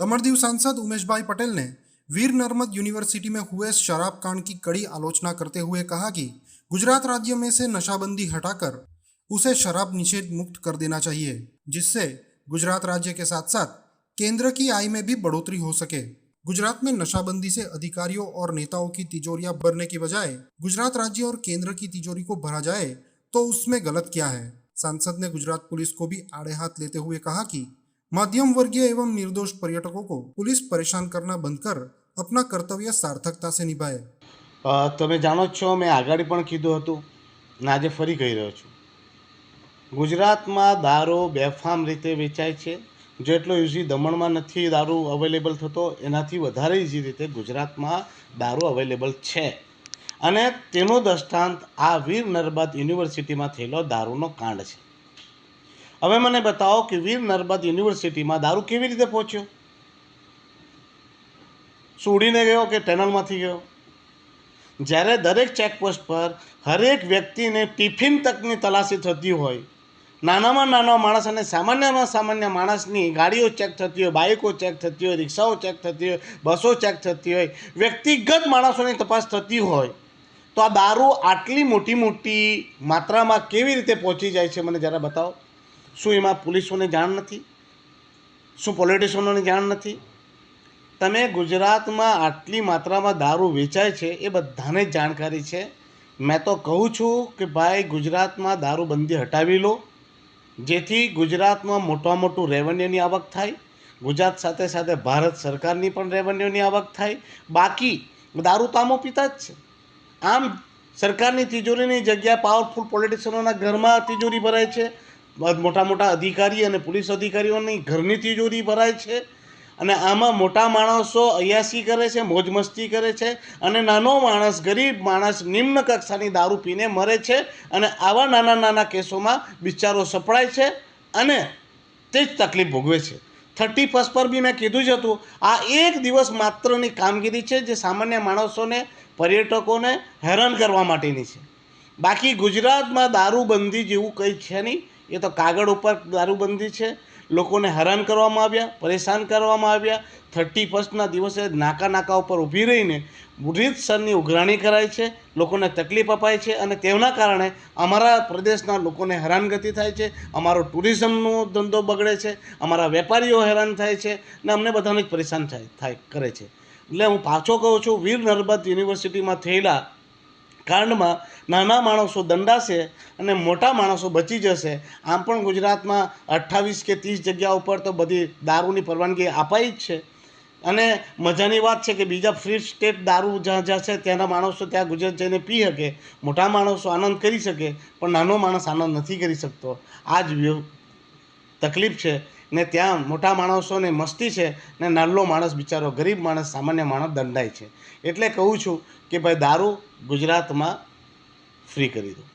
दमरदीव सांसद उमेश भाई पटेल ने वीर नर्मद यूनिवर्सिटी में हुए शराब कांड की कड़ी आलोचना करते हुए कहा कि गुजरात राज्य में से नशाबंदी हटाकर उसे शराब निषेध मुक्त कर देना चाहिए, जिससे गुजरात राज्य के साथ साथ केंद्र की आय में भी बढ़ोतरी हो सके। गुजरात में नशाबंदी से अधिकारियों और नेताओं की तिजोरियाँ भरने की बजाय गुजरात राज्य और केंद्र की तिजोरी को भरा जाए तो उसमें गलत क्या है? सांसद ने गुजरात पुलिस को भी आड़े हाथ लेते हुए कहा कि मध्यम वर्गीय एवं निर्दोष पर्यटकों को पुलिस परेशान करना बंद कर अपना कर्तव्य सार्थकता से निभाए અ, તમે જાણો જ છો મેં આગળ પણ કીધું હતું ને આજે ફરી કહી રહ્યો છું ગુજરાતમાં દારૂ બેફામ રીતે વેચાય છે જેટલો યુઝી દમણમાં નથી દારૂ અવેલેબલ થતો એનાથી વધારે ઇઝી રીતે ગુજરાતમાં દારૂ અવેલેબલ છે અને તેનો દૃષ્ટાંત આ વીર નર્મદ યુનિવર્સિટીમાં થયેલો દારૂનો કાંડ છે હવે મને બતાવો કે વીર નર્મદ યુનિવર્સિટીમાં દારૂ કેવી રીતે પહોંચ્યો? શું ગયો કે ટનલમાંથી ગયો? જ્યારે દરેક ચેકપોસ્ટ પર હરેક વ્યક્તિને ટિફિન તકની તલાશી થતી હોય, નાનામાં નાનો માણસ અને સામાન્યમાં સામાન્ય માણસની ગાડીઓ ચેક થતી હોય, બાઇકો ચેક થતી હોય, રિક્ષાઓ ચેક થતી હોય, બસો ચેક થતી હોય, વ્યક્તિગત માણસોની તપાસ થતી હોય, તો આ દારૂ આટલી મોટી મોટી માત્રામાં કેવી રીતે પહોંચી જાય છે મને જરા બતાવો. શું એમાં પોલીસોને જાણ નથી? શું પોલિટિશિયનોને જાણ નથી? તમે ગુજરાતમાં આટલી માત્રામાં દારૂ વેચાય છે એ બધાને જ જાણકારી છે. મેં તો કહું છું કે ભાઈ ગુજરાતમાં દારૂબંધી હટાવી લો, જેથી ગુજરાતમાં મોટા મોટું રેવન્યુની આવક થાય, ગુજરાત સાથે સાથે ભારત સરકારની પણ રેવન્યુની આવક થાય. બાકી દારૂ તો આમો પીતા જ છે. આમ સરકારની તિજોરીની જગ્યાએ પાવરફુલ પોલિટિશિયનોના ઘરમાં તિજોરી ભરાય છે. મોટા મોટા અધિકારી અને પોલીસ અધિકારીઓની ઘરની તિજોરી ભરાય છે અને આમાં મોટા માણસો અયાસી કરે છે, મોજ મસ્તી કરે છે અને નાનો માણસ, ગરીબ માણસ નિમ્ન કક્ષાની દારૂ પીને મરે છે અને આવા નાના નાના કેસોમાં બિચારો સપડાય છે અને તે જ તકલીફ ભોગવે છે. થર્ટી ફર્સ્ટ પર બી મેં કીધું જ હતું, આ એક દિવસ માત્રની કામગીરી છે જે સામાન્ય માણસોને, પર્યટકોને હેરાન કરવા માટેની છે. બાકી ગુજરાતમાં દારૂબંધી જેવું કંઈ છે નહીં. એ તો કાગળ ઉપર દારૂબંધી છે. લોકોને હેરાન કરવામાં આવ્યા, પરેશાન કરવામાં આવ્યા. થર્ટી ફર્સ્ટના દિવસે નાકા નાકા ઉપર ઊભી રહીને રીતસરની ઉઘરાણી કરાય છે. લોકોને તકલીફ અપાય છે અને તેના કારણે અમારા પ્રદેશના લોકોને હેરાનગતિ થાય છે. અમારો ટુરિઝમનો ધંધો બગડે છે. અમારા વેપારીઓ હેરાન થાય છે ને અમને બધાને જ પરેશાન થાય થાય, કરે છે. એટલે હું પાછો કહું છું, વીર નર્મદ યુનિવર્સિટીમાં થયેલા કાંડમાં નાના માણસો દંડાશે અને મોટા માણસો બચી જશે. આમ પણ ગુજરાતમાં અઠ્ઠાવીસ કે ત્રીસ જગ્યા ઉપર તો બધી દારૂની પરવાનગી અપાઈ જ છે. અને મજાની વાત છે કે બીજા ફ્રી સ્ટેટ દારૂ જ્યાં જ્યાં છે ત્યાંના માણસો ત્યાં ગુજરાત જઈને પી શકે. મોટા માણસો આનંદ કરી શકે, પણ નાનો માણસ આનંદ નથી કરી શકતો. આ જ તકલીફ છે. ને ત્યાં મોટા માણસોને મસ્તી છે ને નાલ્લો માણસ બિચારો, ગરીબ માણસ, સામાન્ય માણસ દંડાય છે. એટલે કહું છું કે ભાઈ દારૂ ગુજરાતમાં ફ્રી કરી દો.